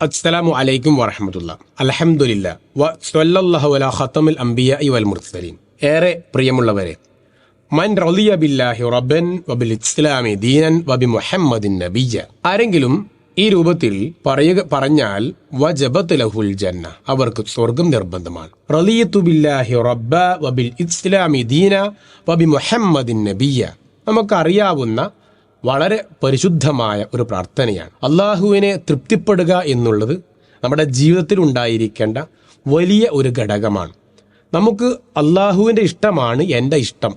അസ്സലാമു അലൈക്കും വറഹമത്തുള്ള. അലഹമുല്ല വല്ലല്ലാഹു അല ഖത്തമുൽ വൽ മുർസലീൻ. ഏറെ പ്രിയമുള്ളവരെ മൻ റളിയ ബില്ലാഹി റബ്ബൻ വബിൽ ഇസ്ലാമി ദീനൻ വബി മുഹമ്മദിൻ ആരെങ്കിലും ഈ രൂപത്തിൽ പറയുക പറഞ്ഞാൽ വജബത്ത് ലഹുൽ ജന്ന അവർക്ക് സ്വർഗം നിർബന്ധമാണ്. റളിയത്തു ബില്ലാഹി റബ്ബ വബിൽ ഇസ്ലാമി ദീന വബി മുഹമ്മദിൻ നമുക്കറിയാവുന്ന വളരെ പരിശുദ്ധമായ ഒരു പ്രാർത്ഥനയാണ്. അള്ളാഹുവിനെ തൃപ്തിപ്പെടുക എന്നുള്ളത് നമ്മുടെ ജീവിതത്തിൽ ഉണ്ടായിരിക്കേണ്ട വലിയ ഒരു ഘടകമാണ്. നമുക്ക് അള്ളാഹുവിന്റെ ഇഷ്ടമാണ് എന്റെ ഇഷ്ടം.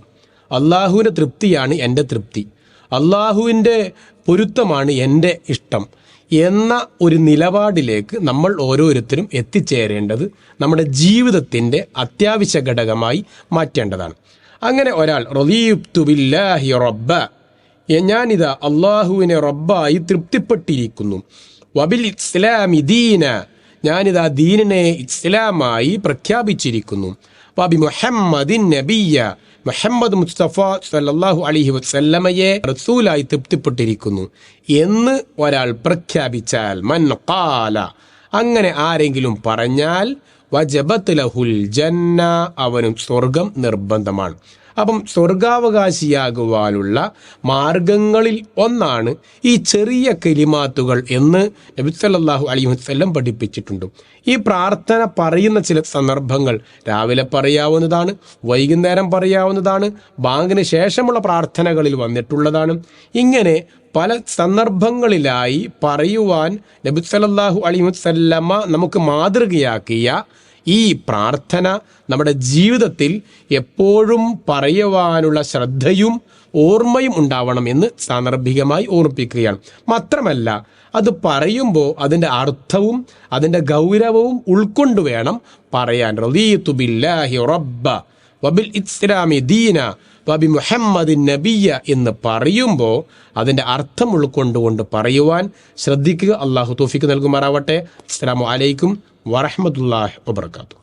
അള്ളാഹുവിന്റെ തൃപ്തിയാണ് എന്റെ തൃപ്തി. അള്ളാഹുവിന്റെ പൊരുത്തമാണ് എന്റെ ഇഷ്ടം എന്ന ഒരു നിലപാടിലേക്ക് നമ്മൾ ഓരോരുത്തരും എത്തിച്ചേരേണ്ടത് നമ്മുടെ ജീവിതത്തിന്റെ അത്യാവശ്യ ഘടകമായി മാറ്റേണ്ടതാണ്. അങ്ങനെ ഒരാൾ റൊലീബ്തു ബില്ലാഹി റബ്ബ ഞാനിതാ അള്ളാഹുവിനെ റബ്ബായി തൃപ്തിപ്പെട്ടിരിക്കുന്നു. വബിൽ ഇസ്ലാമി ദീന. ഞാനിതാ ദീനിനെ ഇസ്ലാമായി പ്രഖ്യാപിച്ചിരിക്കുന്നു. വബി മുഹമ്മദിൻ നബിയ. മുഹമ്മദ് മുസ്തഫ സല്ലാഹു അലിഹി വസ്ല്ലമയെ റസൂലായി തൃപ്തിപ്പെട്ടിരിക്കുന്നു. എന്ന് ഒരാൾ പ്രഖ്യാപിച്ചാൽ മൻ കാല അങ്ങനെ ആരെങ്കിലും പറഞ്ഞാൽ വജബത്ത് ലഹുൽ ജന്ന അവനും സ്വർഗം നിർബന്ധമാണ്. അപ്പം സ്വർഗാവകാശിയാകുവാനുള്ള മാർഗങ്ങളിൽ ഒന്നാണ് ഈ ചെറിയ കലിമാത്തുകൾ എന്ന് നബിസല്ലാഹു അലി വസ്ല്ലം പഠിപ്പിച്ചിട്ടുണ്ട്. ഈ പ്രാർത്ഥന പറയുന്ന ചില സന്ദർഭങ്ങൾ രാവിലെ പറയാവുന്നതാണ് വൈകുന്നേരം പറയാവുന്നതാണ് ബാങ്കിന് ശേഷമുള്ള പ്രാർത്ഥനകളിൽ വന്നിട്ടുള്ളതാണ്. ഇങ്ങനെ പല സന്ദർഭങ്ങളിലായി പറയുവാൻ നബിസലല്ലാഹു അലി വസ്ല്ലമ്മ നമുക്ക് മാതൃകയാക്കിയ ഈ പ്രാർത്ഥന നമ്മുടെ ജീവിതത്തിൽ എപ്പോഴും പറയുവാനുള്ള ശ്രദ്ധയും ഓർമ്മയും ഉണ്ടാവണം എന്ന് സാന്ദർഭികമായി ഓർമ്മിപ്പിക്കുകയാണ്. മാത്രമല്ല അത് പറയുമ്പോൾ അതിന്റെ അർത്ഥവും അതിന്റെ ഗൗരവവും ഉൾക്കൊണ്ട് വേണം പറയാൻ. റബിൽ റബ്ബ വബിൽ ഇസ്ലാമി ദീന വബി മുഹമ്മദ് നബിയ എന്ന് പറയുമ്പോൾ അതിന്റെ അർത്ഥം ഉൾക്കൊണ്ടുകൊണ്ട് പറയുവാൻ ശ്രദ്ധിക്കുക. അള്ളാഹു തോഫിക്ക് നൽകുമാറാവട്ടെ. അസ്സാം വലൈക്കും ورحمة الله وبركاته.